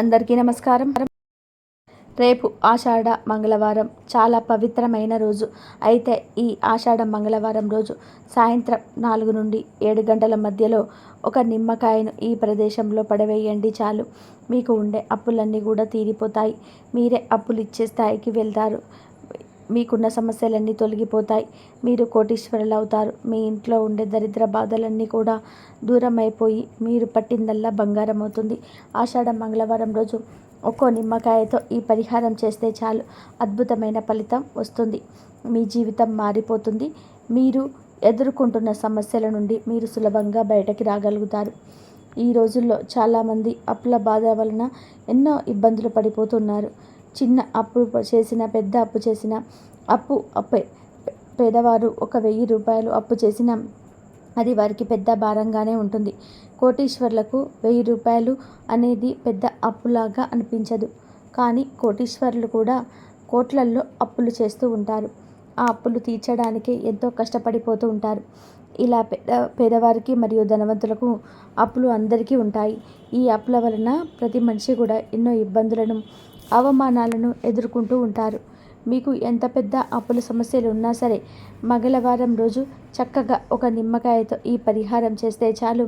అందరికీ నమస్కారం. రేపు ఆషాఢ మంగళవారం చాలా పవిత్రమైన రోజు. అయితే ఈ ఆషాఢ మంగళవారం రోజు సాయంత్రం నాలుగు నుండి ఏడు గంటల మధ్యలో ఒక నిమ్మకాయను ఈ ప్రదేశంలో పడవేయండి చాలు. మీకు ఉండే అప్పులన్నీ కూడా తీరిపోతాయి. మీరే అప్పులు ఇచ్చే స్థాయికి వెళ్తారు. మీకున్న సమస్యలన్నీ తొలగిపోతాయి. మీరు కోటీశ్వరులు అవుతారు మీ ఇంట్లో ఉండే దరిద్ర బాధలన్నీ కూడా దూరం అయిపోయి మీరు పట్టిందల్లా బంగారం అవుతుంది ఆషాఢ మంగళవారం రోజు ఒక్కో నిమ్మకాయతో ఈ పరిహారం చేస్తే చాలు. అద్భుతమైన ఫలితం వస్తుంది. మీ జీవితం మారిపోతుంది. మీరు ఎదుర్కొంటున్న సమస్యల నుండి మీరు సులభంగా బయటకి రాగలుగుతారు. ఈ రోజుల్లో చాలామంది అప్పుల బాధ వలన ఎన్నో ఇబ్బందులు పడిపోతున్నారు. చిన్న అప్పు చేసిన పెద్ద అప్పు చేసిన అప్పు అప్పే పేదవారు ఒక వెయ్యి రూపాయలు అప్పు చేసిన అది వారికి పెద్ద భారంగానే ఉంటుంది. కోటీశ్వర్లకు వెయ్యి రూపాయలు అనేది పెద్ద అప్పులాగా అనిపించదు. కానీ కోటీశ్వర్లు కూడా కోట్లల్లో అప్పులు చేస్తూ ఉంటారు. ఆ అప్పులు తీర్చడానికి ఎంతో కష్టపడిపోతూ ఉంటారు. ఇలా పేద పేదవారికి మరియు ధనవంతులకు అప్పులు అందరికీ ఉంటాయి. ఈ అప్పుల వలన ప్రతి మనిషి కూడా ఎన్నో ఇబ్బందులను అవమానాలను ఎదుర్కొంటూ ఉంటారు. మీకు ఎంత పెద్ద అప్పుల సమస్యలు ఉన్నా సరే మంగళవారం రోజు చక్కగా ఒక నిమ్మకాయతో ఈ పరిహారం చేస్తే చాలు.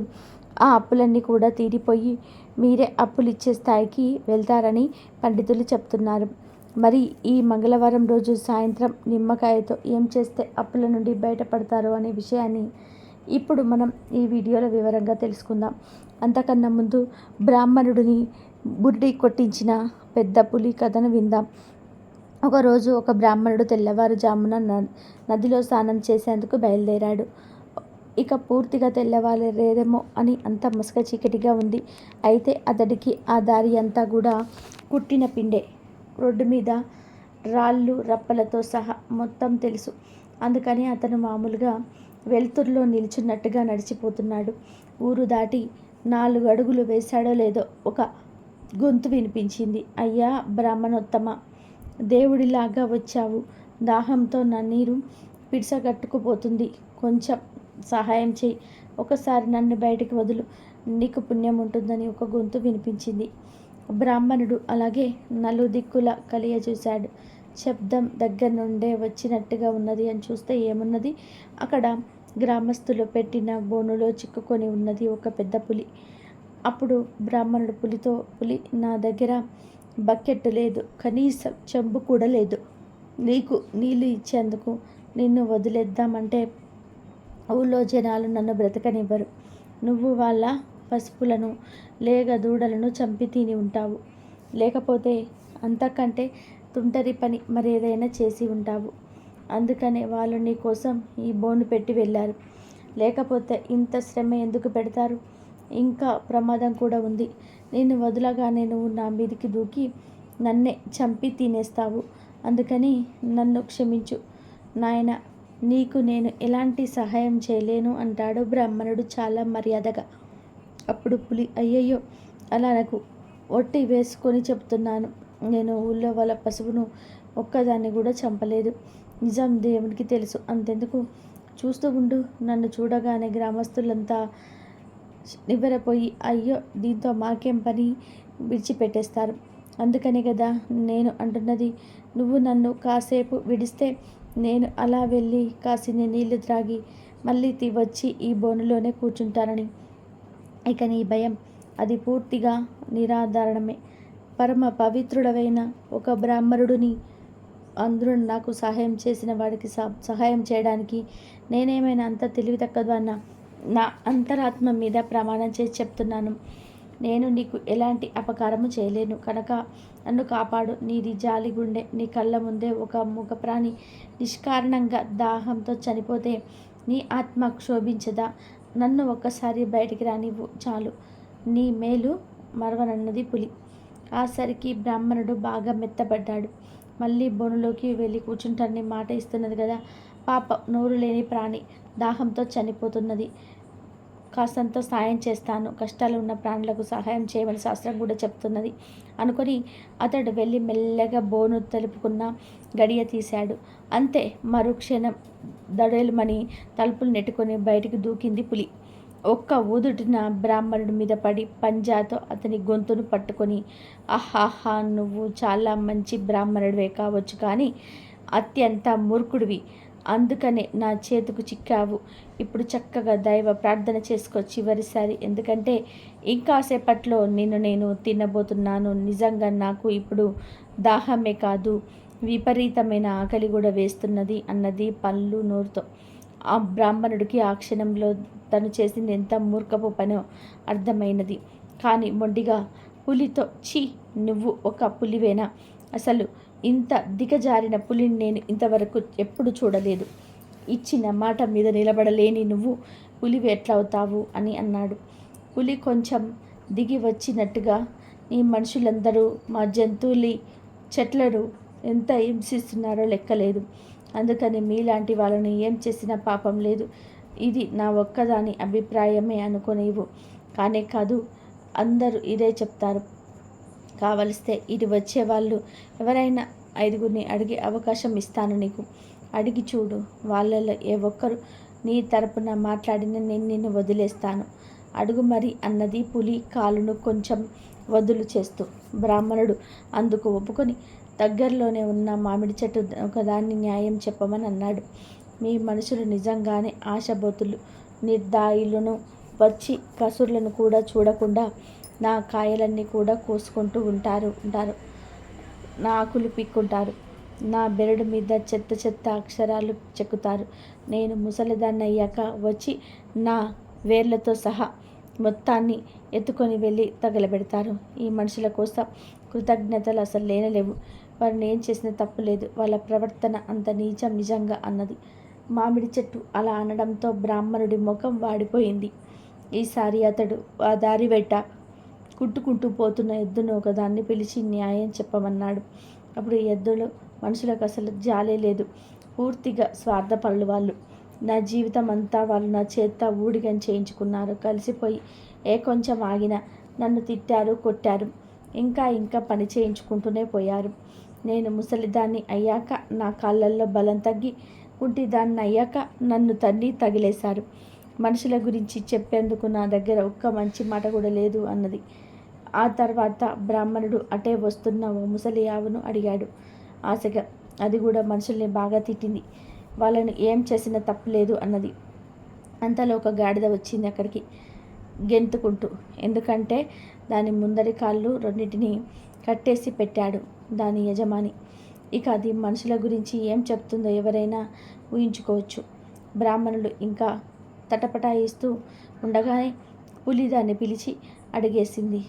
ఆ అప్పులన్నీ కూడా తీరిపోయి మీరే అప్పులు ఇచ్చే స్థాయికి వెళ్తారని పండితులు చెప్తున్నారు. మరి ఈ మంగళవారం రోజు సాయంత్రం నిమ్మకాయతో ఏం చేస్తే అప్పుల నుండి బయటపడతారో అనే విషయాన్ని ఇప్పుడు మనం ఈ వీడియోలో వివరంగా తెలుసుకుందాం. అంతకన్నా ముందు బ్రాహ్మణుడిని బుడ్డి కొట్టించిన పెద్ద పులి కథను విందాం. ఒకరోజు ఒక బ్రాహ్మణుడు తెల్లవారుజామున నదిలో స్నానం చేసేందుకు బయలుదేరాడు. ఇక పూర్తిగా తెల్లవారేదేమో అని అంత మసక చీకటిగా ఉంది. అయితే అతడికి ఆ దారి అంతా కూడా కుట్టిన పిండే. రోడ్డు మీద రాళ్ళు రప్పలతో సహా మొత్తం తెలుసు. అందుకని అతను మామూలుగా వెలుతురులో నిల్చున్నట్టుగా నడిచిపోతున్నాడు. ఊరు దాటి నాలుగు అడుగులు వేశాడో లేదో ఒక గొంతు వినిపించింది. అయ్యా బ్రాహ్మణోత్తమ దేవుడిలాగా వచ్చావు. దాహంతో నా నీరు పిడిసగట్టుకుపోతుంది. కొంచెం సహాయం చేయి ఒకసారి నన్ను బయటికి వదులు. నీకు పుణ్యం ఉంటుందని ఒక గొంతు వినిపించింది. బ్రాహ్మణుడు అలాగే నలుదిక్కుల కలియ చూశాడు. శబ్దం దగ్గర నుండే వచ్చినట్టుగా ఉన్నది అని చూస్తే ఏమున్నది? అక్కడ గ్రామస్తులు పెట్టిన బోనులో చిక్కుకొని ఉన్నది ఒక పెద్ద పులి. అప్పుడు బ్రాహ్మణుడు పులితో పులి నా దగ్గర బకెట్ లేదు కనీసం చెంబు కూడా లేదు. నీకు నీళ్ళు ఇచ్చేందుకు నిన్ను వదిలేద్దామంటే ఊళ్ళో జనాలు నన్ను బ్రతకనివ్వరు. నువ్వు వాళ్ళ పసుపులను లేగ దూడలను చంపి తిని ఉంటావు. లేకపోతే అంతకంటే తుంటరి పని మరేదైనా చేసి ఉంటావు. అందుకనే వాళ్ళు నీ కోసం ఈ బోను పెట్టి వెళ్ళారు. లేకపోతే ఇంత శ్రమ ఎందుకు పెడతారు? ఇంకా ప్రమాదం కూడా ఉంది. నేను వదలగానే నువ్వు నా మీదికి దూకి నన్నే చంపి తినేస్తావు. అందుకని నన్ను క్షమించు. నాయన నీకు నేను ఎలాంటి సహాయం చేయలేను అంటాడు బ్రాహ్మణుడు చాలా మర్యాదగా. అప్పుడు పులి అయ్యయ్యో అలా నాకు ఒట్టి వేసుకొని చెప్తున్నాను. నేను ఊళ్ళో వాళ్ళ పశువును ఒక్కదాన్ని కూడా చంపలేదు. నిజం దేవునికి తెలుసు. అంతెందుకు? చూస్తూ ఉండు. నన్ను చూడగానే గ్రామస్తులంతా నివ్వెరపోయి అయ్యో దీంతో మాకేం పని? విడిచిపెట్టేస్తారు. అందుకనే కదా నేను అంటున్నది. నువ్వు నన్ను కాసేపు విడిస్తే నేను అలా వెళ్ళి కాసిని నీళ్ళు త్రాగి మళ్ళీ వచ్చి ఈ బోనులోనే కూర్చుంటానని. ఇక నీ భయం. అది పూర్తిగా నిరాధారణమే. పరమ పవిత్రుడవైన ఒక బ్రాహ్మణుడిని అందరూ నాకు సహాయం చేసిన వాడికి సహాయం చేయడానికి నేనేమైనా అంత తెలివి అన్నా నా అంతరాత్మ మీద ప్రమాణం చేసి చెప్తున్నాను. నేను నీకు ఎలాంటి అపకారము చేయలేను. కనుక నన్ను కాపాడు. నీది జాలి గుండె. నీ కళ్ళ ముందే ఒక ముఖ ప్రాణి నిష్కారణంగా దాహంతో చనిపోతే నీ ఆత్మ క్షోభించదా? నన్ను ఒక్కసారి బయటికి రానివ్వు. చాలు. నీ మేలు మరవనన్నది పులి. ఆసరికి బ్రాహ్మణుడు బాగా మెత్తబడ్డాడు. మళ్ళీ బొనులోకి వెళ్ళి కూర్చుంటానని మాట ఇస్తున్నది కదా. పాప నోరు లేని ప్రాణి దాహంతో చనిపోతున్నది. కాస్తంత సాయం చేస్తాను. కష్టాలు ఉన్న ప్రాణులకు సహాయం చేయమని శాస్త్రం కూడా చెప్తున్నది. అనుకొని అతడు వెళ్ళి మెల్లగా బోను తెలుపుకున్న గడియ తీశాడు. అంతే మరుక్షణం దడేలుమని తలుపులు నెట్టుకొని బయటికి దూకింది పులి. ఒక్క ఊదుటిన బ్రాహ్మణుడి మీద పడి పంజాతో అతని గొంతును పట్టుకొని ఆహాహా నువ్వు చాలా మంచి బ్రాహ్మణుడివే కావచ్చు కానీ అత్యంత మూర్ఖుడివి. అందుకనే నా చేతుకు చిక్కావు. ఇప్పుడు చక్కగా దైవ ప్రార్థన చేసుకో చివరిసారి. ఎందుకంటే ఇంకాసేపట్లో నిన్ను నేను తినబోతున్నాను. నిజంగా నాకు ఇప్పుడు దాహమే కాదు విపరీతమైన ఆకలి కూడా వేస్తున్నది అన్నది పళ్ళు నోరుతో. ఆ బ్రాహ్మణుడికి ఆ క్షణంలో తను చేసింది ఎంత మూర్ఖపు పనో అర్థమైనది. కానీ మొండిగా పులితో ఛీ నువ్వు ఒక పులివేనా? అసలు ఇంత దిగజారిన పులిని నేను ఇంతవరకు ఎప్పుడు చూడలేదు. ఇచ్చిన మాట మీద నిలబడలేని నువ్వు పులివి ఎట్లా అవుతావు అని అన్నాడు. పులి కొంచెం దిగి వచ్చినట్టుగా ఈ మనుషులందరూ మా జంతువులి చెట్లను ఎంత హింసిస్తున్నారో లెక్కలేదు. అందుకని మీలాంటి వాళ్ళని ఏం చేసినా పాపం లేదు. ఇది నా ఒక్కదాని అభిప్రాయమే అనుకునేవు. కానే కాదు అందరూ ఇదే చెప్తారు. కావలిస్తే ఇటు వచ్చే వాళ్ళు ఎవరైనా ఐదుగురిని అడిగే అవకాశం ఇస్తాను నీకు. అడిగి చూడు వాళ్ళలో ఏ ఒక్కరు నీ తరపున మాట్లాడిన నేను నిన్ను వదిలేస్తాను. అడుగు మరి అన్నది పులి కాలును కొంచెం వదులు చేస్తూ. బ్రాహ్మణుడు అందుకు ఒప్పుకొని దగ్గరలోనే ఉన్న మామిడి చెట్టు ఒకదాన్ని న్యాయం చెప్పమని అన్నాడు. మీ మనుషులు నిజంగానే ఆశబోతులు నిర్దాయులను వచ్చి కసురులను కూడా చూడకుండా నా కాయలన్నీ కూడా కోసుకుంటూ ఉంటారు ఉంటారు. నా ఆకులు పీక్కుంటారు. నా బెరడు మీద చెత్త చెత్త అక్షరాలు చెక్కుతారు. నేను ముసలిదాన్ని అయ్యాక వచ్చి నా వేర్లతో సహా మొత్తాన్ని ఎత్తుకొని వెళ్ళి తగలబెడతారు. ఈ మనుషుల కోసం కృతజ్ఞతలు అసలు లేనలేవు. వారిని ఏం చేసిన తప్పు లేదు. వాళ్ళ ప్రవర్తన అంత నీచం నిజంగా అన్నది. మామిడి చెట్టు అలా అనడంతో బ్రాహ్మణుడి ముఖం వాడిపోయింది. ఈసారి అతడు ఆ దారి వెంట కుట్టుకుంటూ పోతున్న ఎద్దును ఒకదాన్ని పిలిచి న్యాయం చెప్పమన్నాడు. అప్పుడు ఎద్దులు మనుషులకు అసలు జాలే లేదు. పూర్తిగా స్వార్థపరులు వాళ్ళు. నా జీవితం అంతా వాళ్ళు నా చేత ఊడిగం చేయించుకున్నారు. కలిసిపోయి ఏ కొంచెం ఆగినా నన్ను తిట్టారు కొట్టారు. ఇంకా ఇంకా పని చేయించుకుంటూనే పోయారు. నేను ముసలిదాన్ని అయ్యాక నా కాళ్ళల్లో బలం తగ్గి కుంటిదాన్ని అయ్యాక నన్ను తన్ని తగిలేశారు. మనుషుల గురించి చెప్పేందుకు నా దగ్గర ఒక్క మంచి మాట కూడా లేదు అన్నది. ఆ తర్వాత బ్రాహ్మణుడు అటే వస్తున్న ఓ ముసలి ఆవును అడిగాడు. ఆశగా అది కూడా మనుషుల్ని బాగా తిట్టింది. వాళ్ళని ఏం చేసినా తప్పులేదు అన్నది. అంతలో ఒక గాడిద వచ్చింది అక్కడికి గెంతుకుంటూ. ఎందుకంటే దాని ముందరి కాళ్ళు రెండింటిని కట్టేసి పెట్టాడు దాని యజమాని. ఇక అది మనుషుల గురించి ఏం చెప్తుందో ఎవరైనా ఊహించుకోవచ్చు. బ్రాహ్మణులు ఇంకా తటపటాయిస్తూ ఉండగానే పులి దాన్ని పిలిచి అడిగేసింది.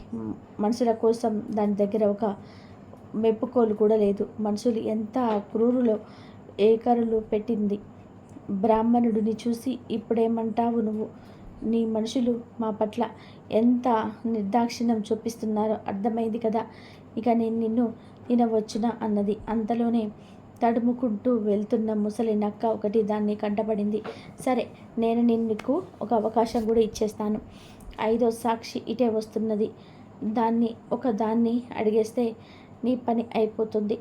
మనుషుల కోసం దాని దగ్గర ఒక మెప్పుకోలు కూడా లేదు. మనుషులు ఎంత క్రూరులో ఏకరులు పెట్టింది. బ్రాహ్మణుడిని చూసి ఇప్పుడేమంటావు నువ్వు? నీ మనుషులు మా పట్ల ఎంత నిర్దాక్షిణ్యం చూపిస్తున్నారో అర్థమైంది కదా. ఇక నేను నిన్ను తినవచ్చునా అన్నది. అంతలోనే తడుముకుంటూ వెళ్తున్న ముసలి నక్క ఒకటి దాన్ని కంటపడింది. సరే నేను నిన్నుకు ఒక అవకాశం కూడా ఇచ్చేస్తాను. ఐదో సాక్షి ఇటే వస్తున్నది. దాన్ని ఒక దాన్ని అడిగేస్తే నీ పని అయిపోతుంది.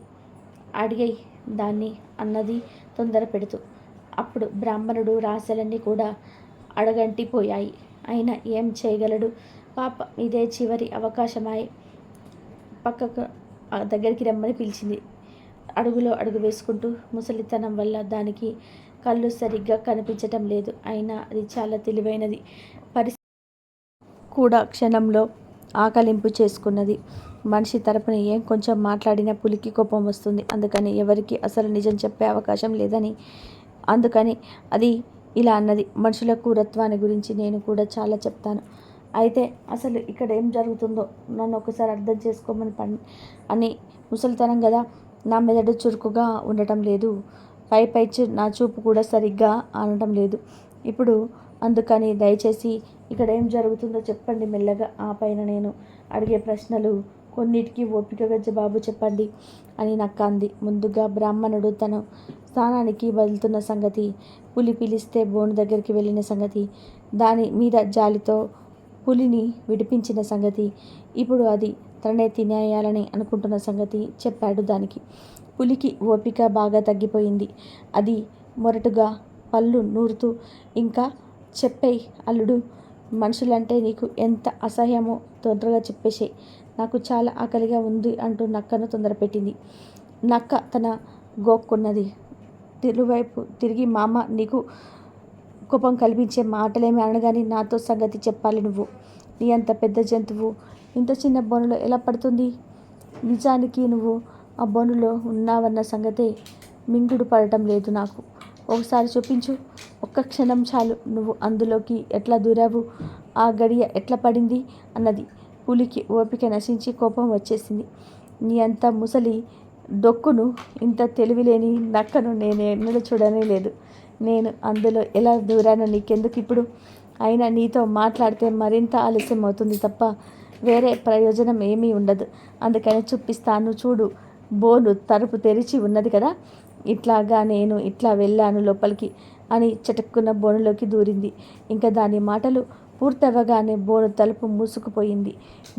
అడిగై దాన్ని అన్నది తొందర పెడుతూ. అప్పుడు బ్రాహ్మణుడు రాశలన్నీ కూడా అడగంటిపోయాయి. అయినా ఏం చేయగలడు? పాప ఇదే చివరి అవకాశమై పక్కకు దగ్గరికి రమ్మని పిలిచింది. అడుగులో అడుగు వేసుకుంటూ ముసలితనం వల్ల దానికి కళ్ళు సరిగ్గా కనిపించటం లేదు. అయినా అది చాలా తెలివైనది. పరిస్థితి కూడా క్షణంలో ఆకలింపు చేసుకున్నది. మనిషి తరపున ఏం కొంచెం మాట్లాడినా పులికి కోపం వస్తుంది. అందుకని ఎవరికి అసలు నిజం చెప్పే అవకాశం లేదని అందుకని అది ఇలా అన్నది. మనుషుల క్రూరత్వాన్ని గురించి నేను కూడా చాలా చెప్తాను. అయితే అసలు ఇక్కడ ఏం జరుగుతుందో నన్ను ఒకసారి అర్థం చేసుకోమని పని అని ముసలితనం కదా. నా మెదడు చురుకుగా ఉండటం లేదు. పై పై నా చూపు కూడా సరిగ్గా ఆనటం లేదు. ఇప్పుడు అందుకని దయచేసి ఇక్కడ ఏం జరుగుతుందో చెప్పండి మెల్లగా. ఆ పైన నేను అడిగే ప్రశ్నలు కొన్నిటికి ఓపికగా జవాబు చెప్పండి అని నక్క అంది ముందుగా బ్రాహ్మణుడు తను స్థానానికి వదులుతున్న సంగతి పులి పిలిస్తే బోను దగ్గరికి వెళ్ళిన సంగతి దాని మీద జాలితో పులిని విడిపించిన సంగతి ఇప్పుడు అది తననే తినేయాలని అనుకుంటున్న సంగతి చెప్పాడు దానికి. పులికి ఓపిక బాగా తగ్గిపోయింది. అది మొరటుగా పళ్ళు నూరుతూ ఇంకా చెప్పేయి అల్లుడు. మనుషులంటే నీకు ఎంత అసహ్యమో తొందరగా చెప్పేసేయ్ నాకు చాలా ఆకలిగా ఉంది అంటూ నక్కను తొందరపెట్టింది. నక్క తన గోక్కున్నది. తిరువైపు తిరిగి మామ నీకు కోపం కల్పించే మాటలేమి అనగానే నాతో సంగతి చెప్పాలి నువ్వు. నీ అంత పెద్ద జంతువు. ఇంత చిన్న బోనులో ఎలా పడుతుంది? నిజానికి నువ్వు ఆ బోనులో ఉన్నావన్న సంగతే మింగుడు పడటం లేదు నాకు. ఒకసారి చూపించు. ఒక్క క్షణం చాలు. నువ్వు అందులోకి ఎట్లా దూరావు? ఆ గడియ ఎట్లా పడింది? అన్నది పులికి ఓపిక నశించి కోపం వచ్చేసింది. నీ అంత ముసలి డొక్కును ఇంత తెలివిలేని నక్కను నేను ఎన్నడూ చూడనే లేదు. నేను అందులో ఎలా దూరానో నీకెందుకు ఇప్పుడు? అయినా నీతో మాట్లాడితే మరింత ఆలస్యం అవుతుంది తప్ప వేరే ప్రయోజనం ఏమీ ఉండదు. అందుకని చూపిస్తాను. చూడు బోను తలుపు తెరిచి ఉన్నది కదా? ఇట్లాగా నేను ఇట్లా వెళ్ళాను లోపలికి అని చటుక్కున్న బోనులోకి దూరింది. ఇంకా దాని మాటలు పూర్తవగానే బోను తలుపు మూసుకుపోయింది.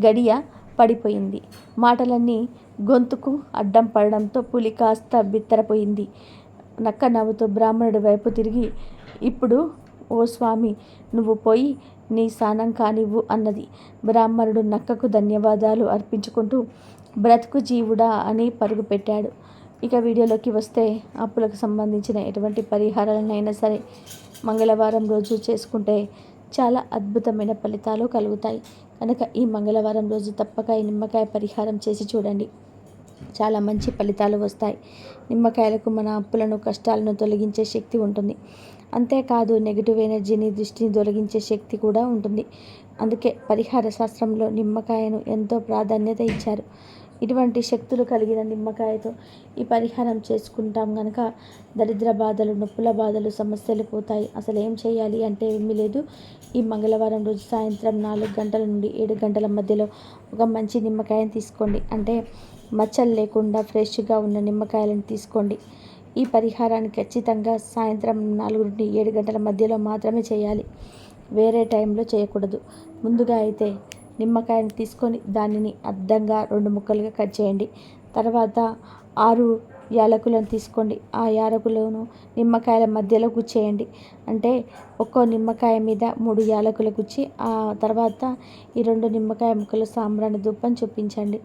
గడియ పడిపోయింది. మాటలన్నీ గొంతుకు అడ్డం పడడంతో పులి కాస్త బిత్తరపోయింది. నక్క నవ్వుతో బ్రాహ్మణుడి వైపు తిరిగి ఇప్పుడు ఓ స్వామి నువ్వు పోయి నీ స్నానం కానివ్వు అన్నది. బ్రాహ్మణుడు నక్కకు ధన్యవాదాలు అర్పించుకుంటూ బ్రతుకు జీవుడా అని పరుగు పెట్టాడు. ఇక వీడియోలోకి వస్తే అప్పులకు సంబంధించిన ఎటువంటి పరిహారాలనైనా సరే మంగళవారం రోజు చేసుకుంటే చాలా అద్భుతమైన ఫలితాలు కలుగుతాయి. కనుక ఈ మంగళవారం రోజు తప్పక ఈ నిమ్మకాయ పరిహారం చేసి చూడండి. చాలా మంచి ఫలితాలు వస్తాయి. నిమ్మకాయలకు మన అప్పులను కష్టాలను తొలగించే శక్తి ఉంటుంది. అంతేకాదు నెగిటివ్ ఎనర్జీని దృష్టిని తొలగించే శక్తి కూడా ఉంటుంది. అందుకే పరిహార శాస్త్రంలో నిమ్మకాయను ఎంతో ప్రాధాన్యత ఇచ్చారు. ఇటువంటి శక్తులు కలిగిన నిమ్మకాయతో ఈ పరిహారం చేసుకుంటాం కనుక దరిద్ర బాధలు నొప్పుల బాధలు సమస్యలు పోతాయి. అసలు ఏం చేయాలి అంటే ఏమీ లేదు. ఈ మంగళవారం రోజు సాయంత్రం నాలుగు గంటల నుండి ఏడు గంటల మధ్యలో ఒక మంచి నిమ్మకాయని తీసుకోండి. అంటే మచ్చలు లేకుండా ఫ్రెష్గా ఉన్న నిమ్మకాయలను తీసుకోండి. ఈ పరిహారాన్ని ఖచ్చితంగా సాయంత్రం నాలుగు నుండి ఏడు గంటల మధ్యలో మాత్రమే చేయాలి. వేరే టైంలో చేయకూడదు. ముందుగా అయితే నిమ్మకాయని తీసుకొని దానిని అద్దంగా రెండు ముక్కలుగా కట్ చేయండి. తర్వాత ఆరు యాలకులను తీసుకోండి. ఆ యాలకులను నిమ్మకాయల మధ్యలో గుచ్చేయండి. అంటే ఒక్కో నిమ్మకాయ మీద మూడు యాలకులు గుచ్చి ఆ తర్వాత ఈ రెండు నిమ్మకాయ ముక్కలు సాంబ్రాణి దుప్పని చూపించండి.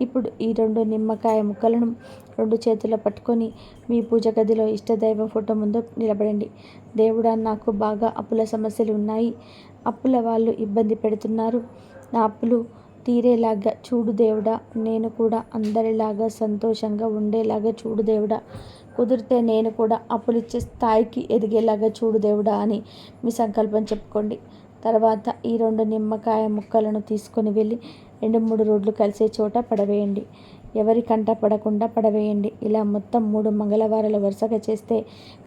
ఇప్పుడు ఈ రెండు నిమ్మకాయ ముక్కలను రెండు చేతుల్లో పట్టుకొని మీ పూజ గదిలో ఇష్టదైవం ఫోటో ముందు నిలబడండి. దేవుడా నాకు బాగా అప్పుల సమస్యలు ఉన్నాయి. అప్పుల వాళ్ళు ఇబ్బంది పెడుతున్నారు. నా అప్పులు తీరేలాగా చూడు దేవుడా నేను కూడా అందరిలాగా సంతోషంగా ఉండేలాగా చూడు దేవుడా. కుదిరితే నేను కూడా అప్పులిచ్చే స్థాయికి ఎదిగేలాగా చూడు దేవుడా అని మీ సంకల్పం చెప్పుకోండి. తర్వాత ఈ రెండు నిమ్మకాయ ముక్కలను తీసుకొని వెళ్ళి రెండు మూడు రోడ్లు కలిసే చోట పడవేయండి. ఎవరి కంట పడకుండా పడవేయండి. ఇలా మొత్తం మూడు మంగళవారాలు వరుసగా చేస్తే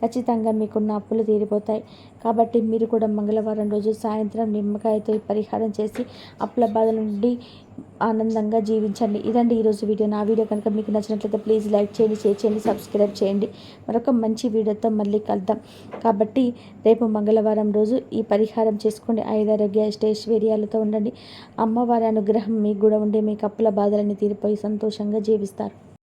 ఖచ్చితంగా మీకున్న అప్పులు తీరిపోతాయి. కాబట్టి మీరు కూడా మంగళవారం రోజు సాయంత్రం నిమ్మకాయతో పరిహారం చేసి అప్పుల బాధ నుండి ఆనందంగా జీవించండి. ఇదండి ఈరోజు వీడియో. నా వీడియో కనుక మీకు నచ్చినట్లయితే ప్లీజ్ లైక్ చేయండి షేర్ చేయండి సబ్స్క్రైబ్ చేయండి. మరొక మంచి వీడియోతో మళ్ళీ కలుద్దాం. కాబట్టి రేపు మంగళవారం రోజు ఈ పరిహారం చేసుకోండి. ఐదారోగ్య ఐశ్వర్యాలతో ఉండండి. అమ్మవారి అనుగ్రహం మీకు కూడా ఉండి మీ కప్పుల బాధలన్నీ తీరిపోయి సంతోషంగా జీవిస్తారు.